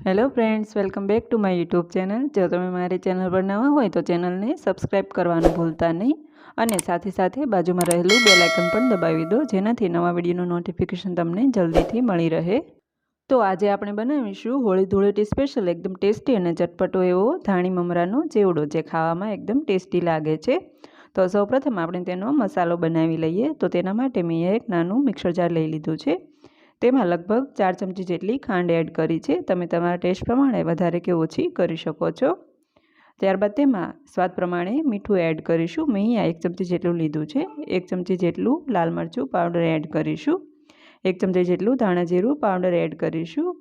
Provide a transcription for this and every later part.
Hello friends welcome back to my YouTube channel જો તમે મારી ચેનલ પર નવા હોય તો ચેનલને સબસ્ક્રાઈબ કરવાનું ભૂલતા નહીં અને સાથે સાથે બાજુમાં રહેલું બેલ આઇકન પણ દબાવી દો, જેનાથી નવા વિડીયોનું નોટિફિકેશન તમને જલ્દીથી મળી રહે. તો આજે આપણે બનાવીશું હોળી ધૂળેટી સ્પેશિયલ એકદમ ટેસ્ટી અને ચટપટો એવો ધાણી મમરાનો ચેવડો, જે ખાવામાં એકદમ ટેસ્ટી લાગે છે. તો સૌપ્રથમ આપણે તેનો મસાલો બનાવી લઈએ. તો તેના માટે મેં એક નાનું મિક્સર જાર લઈ લીધું છે. તેમાં લગભગ ચાર ચમચી જેટલી ખાંડ એડ કરી છે. તમે તમારા ટેસ્ટ પ્રમાણે વધારે કે ઓછી કરી શકો છો. ત્યારબાદ તેમાં સ્વાદ પ્રમાણે મીઠું એડ કરીશું. મેં અહીંયા એક ચમચી જેટલું લીધું છે. એક ચમચી જેટલું લાલ મરચું પાવડર એડ કરીશું. એક ચમચી જેટલું ધાણા જીરું પાવડર એડ કરીશું.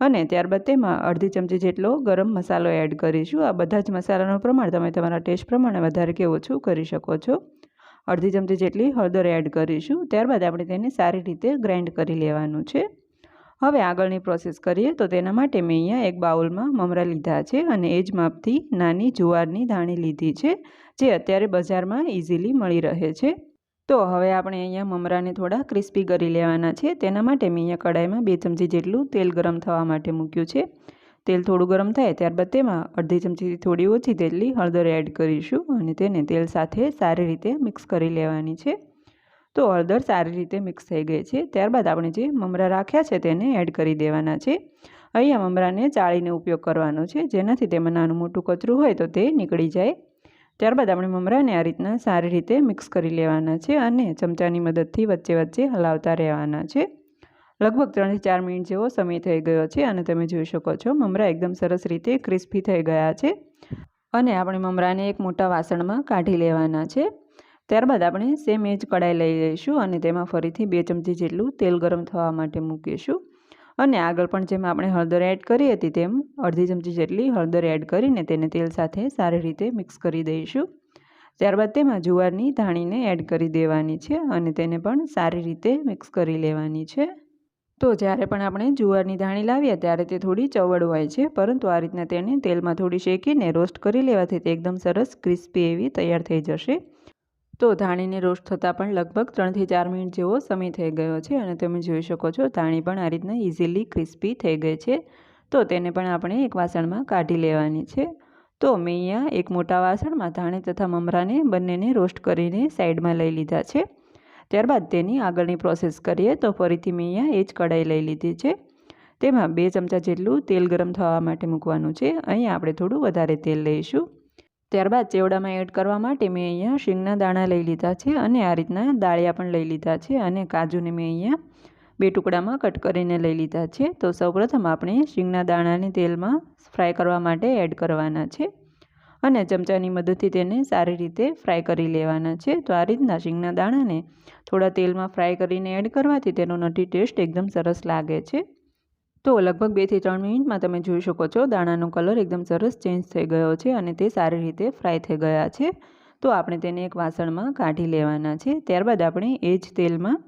અને ત્યારબાદ તેમાં અડધી ચમચી જેટલો ગરમ મસાલો એડ કરીશું. આ બધા જ મસાલાનું પ્રમાણ તમે તમારા ટેસ્ટ પ્રમાણે વધારે કે ઓછું કરી શકો છો. અડધી ચમચી જેટલી હળદર એડ કરીશું. ત્યારબાદ આપણે તેને સારી રીતે ગ્રાઇન્ડ કરી લેવાનું છે. હવે આગળની પ્રોસેસ કરીએ તો તેના માટે મેં અહીંયા એક બાઉલમાં મમરા લીધા છે અને એ જ માપથી નાની જુવારની ધાણી લીધી છે, જે અત્યારે બજારમાં ઇઝીલી મળી રહે છે. તો હવે આપણે અહીંયા મમરાને થોડા ક્રિસ્પી કરી લેવાના છે. તેના માટે મેં અહીંયા કડાઈમાં બે ચમચી જેટલું તેલ ગરમ થવા માટે મૂક્યું છે. તેલ થોડું ગરમ થાય ત્યારબાદ તેમાં અડધી ચમચીથી થોડી ઓછી તેલની હળદર એડ કરીશું અને તેને તેલ સાથે સારી રીતે મિક્સ કરી લેવાની છે. તો હળદર સારી રીતે મિક્સ થઈ ગઈ છે, ત્યારબાદ આપણે જે મમરા રાખ્યા છે તેને એડ કરી દેવાના છે. અહીંયા મમરાને ચાળીને ઉપયોગ કરવાનો છે, જેનાથી તેમાં નાનું મોટું કચરું હોય તો તે નીકળી જાય. ત્યારબાદ આપણે મમરાને આ રીતના સારી રીતે મિક્સ કરી લેવાના છે અને ચમચાની મદદથી વચ્ચે વચ્ચે હલાવતા રહેવાના છે. લગભગ ત્રણથી ચાર મિનિટ જેવો સમય થઈ ગયો છે અને તમે જોઈ શકો છો મમરા એકદમ સરસ રીતે ક્રિસ્પી થઈ ગયા છે. અને આપણે મમરાને એક મોટા વાસણમાં કાઢી લેવાના છે. ત્યારબાદ આપણે સેમ એ જ કડાઈ લઈ લઈશું અને તેમાં ફરીથી બે ચમચી જેટલું તેલ ગરમ થવા માટે મૂકીશું. અને આગળ પણ જેમ આપણે હળદર એડ કરી હતી તેમ અડધી ચમચી જેટલી હળદર એડ કરીને તેને તેલ સાથે સારી રીતે મિક્સ કરી દઈશું. ત્યારબાદ તેમાં જુવારની ધાણીને એડ કરી દેવાની છે અને તેને પણ સારી રીતે મિક્સ કરી લેવાની છે. તો જ્યારે પણ આપણે જુવારની ધાણી લાવીએ ત્યારે તે થોડી ચવડ હોય છે, પરંતુ આ રીતના તેને તેલમાં થોડી શેકીને રોસ્ટ કરી લેવાથી તે એકદમ સરસ ક્રિસ્પી એવી તૈયાર થઈ જશે. તો ધાણીને રોસ્ટ થતાં પણ લગભગ ત્રણથી ચાર મિનિટ જેવો સમય થઈ ગયો છે અને તમે જોઈ શકો છો ધાણી પણ આ રીતના ઇઝીલી ક્રિસ્પી થઈ ગઈ છે. તો તેને પણ આપણે એક વાસણમાં કાઢી લેવાની છે. તો મેં અહીંયા એક મોટા વાસણમાં ધાણી તથા મમરાને બંનેને રોસ્ટ કરીને સાઈડમાં લઈ લીધા છે. ત્યારબાદ તેની આગળની પ્રોસેસ કરીએ તો ફરીથી મેં અહીંયા એ જ કઢાઈ લઈ લીધી છે. તેમાં બે ચમચા જેટલું તેલ ગરમ થવા માટે મૂકવાનું છે. અહીંયા આપણે થોડું વધારે તેલ લઈશું. ત્યારબાદ ચેવડામાં એડ કરવા માટે મેં અહીંયા શીંગના દાણા લઈ લીધા છે અને આ રીતના દાળિયા પણ લઈ લીધા છે અને કાજુને મેં અહીંયા બે ટુકડામાં કટ કરીને લઈ લીધા છે. તો સૌપ્રથમ આપણે શીંગના દાણાને તેલમાં ફ્રાય કરવા માટે એડ કરવાના છે. અને ચમચાની મદદથી તેને સારી રીતે ફ્રાય કરી લેવાના છે. તો આ રીતના શીંગના દાણાને થોડા તેલમાં ફ્રાય કરીને એડ કરવાથી તેનો નટી ટેસ્ટ એકદમ સરસ લાગે છે. તો લગભગ બેથી ત્રણ મિનિટમાં તમે જોઈ શકો છો દાણાનો કલર એકદમ સરસ ચેન્જ થઈ ગયો છે અને તે સારી રીતે ફ્રાય થઈ ગયા છે. તો આપણે તેને એક વાસણમાં કાઢી લેવાના છે. ત્યારબાદ આપણે એ જ તેલમાં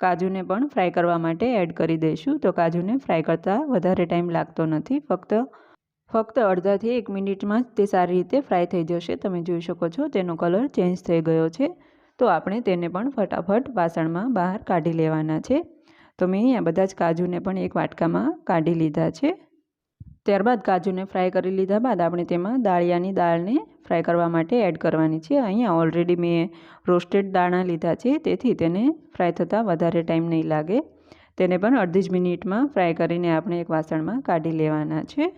કાજુને પણ ફ્રાય કરવા માટે એડ કરી દઈશું. તો કાજુને ફ્રાય કરતાં વધારે ટાઈમ લાગતો નથી. ફક્ત ફક્ત અડધાથી એક મિનિટમાં જ તે સારી રીતે ફ્રાય થઈ જશે. તમે જોઈ શકો છો તેનો કલર ચેન્જ થઈ ગયો છે. તો આપણે તેને પણ ફટાફટ વાસણમાં બહાર કાઢી લેવાના છે. તો મેં અહીંયા બધા જ કાજુને પણ એક વાટકામાં કાઢી લીધા છે. ત્યારબાદ કાજુને ફ્રાય કરી લીધા બાદ આપણે તેમાં દાળિયાની દાળને ફ્રાય કરવા માટે એડ કરવાની છે. અહીંયા ઓલરેડી મેં રોસ્ટેડ દાણા લીધા છે, તેથી તેને ફ્રાય થતાં વધારે ટાઈમ નહીં લાગે. તેને પણ અડધી જ મિનિટમાં ફ્રાય કરીને આપણે એક વાસણમાં કાઢી લેવાના છે.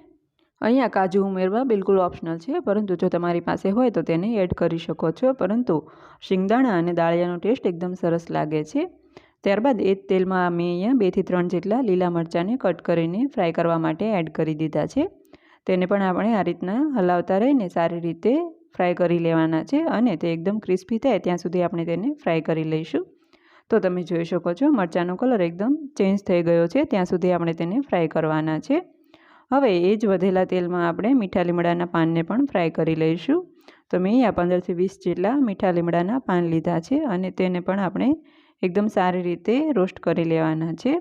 અહીંયા કાજુ ઉમેરવા બિલકુલ ઓપ્શનલ છે, પરંતુ જો તમારી પાસે હોય તો તેને એડ કરી શકો છો. પરંતુ શિંગદાણા અને દાળિયાનો ટેસ્ટ એકદમ સરસ લાગે છે. ત્યારબાદ એ જ તેલમાં મેં અહીંયા બેથી ત્રણ જેટલા લીલા મરચાંને કટ કરીને ફ્રાય કરવા માટે એડ કરી દીધા છે. તેને પણ આપણે આ રીતના હલાવતા રહીને સારી રીતે ફ્રાય કરી લેવાના છે અને તે એકદમ ક્રિસ્પી થાય ત્યાં સુધી આપણે તેને ફ્રાય કરી લઈશું. તો તમે જોઈ શકો છો મરચાંનો કલર એકદમ ચેન્જ થઈ ગયો છે, ત્યાં સુધી આપણે તેને ફ્રાય કરવાના છે. હવે એ જ વધેલા તેલમાં આપણે મીઠા લીમડાના પાનને પણ ફ્રાય કરી લઈશું. તો મેં અહીંયા પંદરથી વીસ જેટલા મીઠા લીમડાના પાન લીધા છે અને તેને પણ આપણે એકદમ સારી રીતે રોસ્ટ કરી લેવાના છે.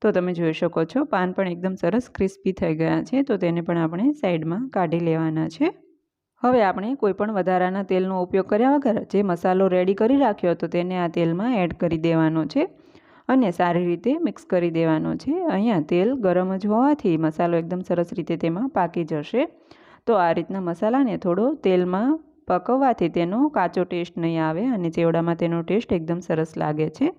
તો તમે જોઈ શકો છો, પાન પણ એકદમ સરસ ક્રિસ્પી થઈ ગયા છે, તો તેને પણ આપણે સાઈડમાં કાઢી લેવાના છે. હવે આપણે કોઈપણ વધારાના તેલનો ઉપયોગ કર્યા વગર જે મસાલો રેડી કરી રાખ્યો હતો તેને આ તેલમાં એડ કરી દેવાનો છે. અને સારી રીતે મિક્સ કરી દેવાનો છે. અહીંયા તેલ ગરમ જ હોવાથી મસાલો એકદમ સરસ રીતે તેમાં પાકી જશે. તો આ રીતના મસાલાને થોડો તેલમાં પકવવાથી તેનો કાચો ટેસ્ટ નહીં આવે અને ચેવડામાં તેનો ટેસ્ટ એકદમ સરસ લાગે છે.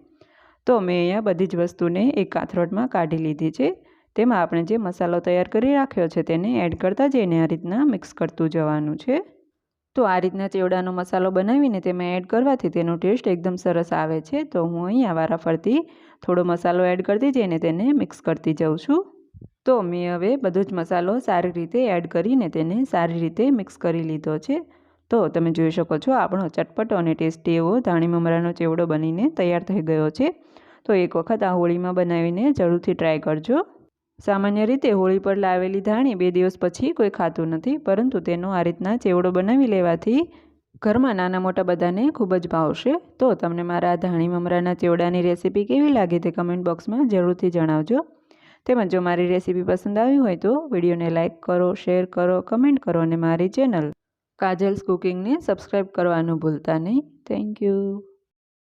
તો મેં અહીંયા બધી જ વસ્તુને એક કાથરોટમાં કાઢી લીધી છે. તેમાં આપણે જે મસાલો તૈયાર કરી રાખ્યો છે તેને એડ કરતા જઈને આ રીતના મિક્સ કરતું જવાનું છે. તો આ રીતના ચેવડાનો મસાલો બનાવીને તેમાં એડ કરવાથી તેનો ટેસ્ટ એકદમ સરસ આવે છે. તો હું અહીંયા વારાફરતી થોડો મસાલો એડ કરતી જઈને તેને મિક્સ કરતી જાઉં છું. તો મેં હવે બધો જ મસાલો સારી રીતે એડ કરીને તેને સારી રીતે મિક્સ કરી લીધો છે. તો તમે જોઈ શકો છો આપણો ચટપટો અને ટેસ્ટી એવો ધાણી મમરાનો ચેવડો બનીને તૈયાર થઈ ગયો છે. તો એક વખત આ હોળીમાં બનાવીને જરૂરથી ટ્રાય કરજો. સામાન્ય રીતે હોળી પર લાવેલી ધાણી બે દિવસ પછી કોઈ ખાતું નથી, પરંતુ તેનો આ રીતના ચેવડો બનાવી લેવાથી ઘરમાં નાના મોટા બધાને ખૂબ જ ભાવશે તો તમને મારા આ ધાણી મમરાના ચેવડાની રેસીપી કેવી લાગી તે કમેન્ટ બોક્સમાં જરૂરથી જણાવજો. તેમજ જો મારી રેસીપી પસંદ આવી હોય તો વિડીયોને લાઇક કરો શેર કરો કમેન્ટ કરો અને મારી ચેનલ કાજલ્સ કુકિંગને સબસ્ક્રાઈબ કરવાનું ભૂલતા નહીં. Thank you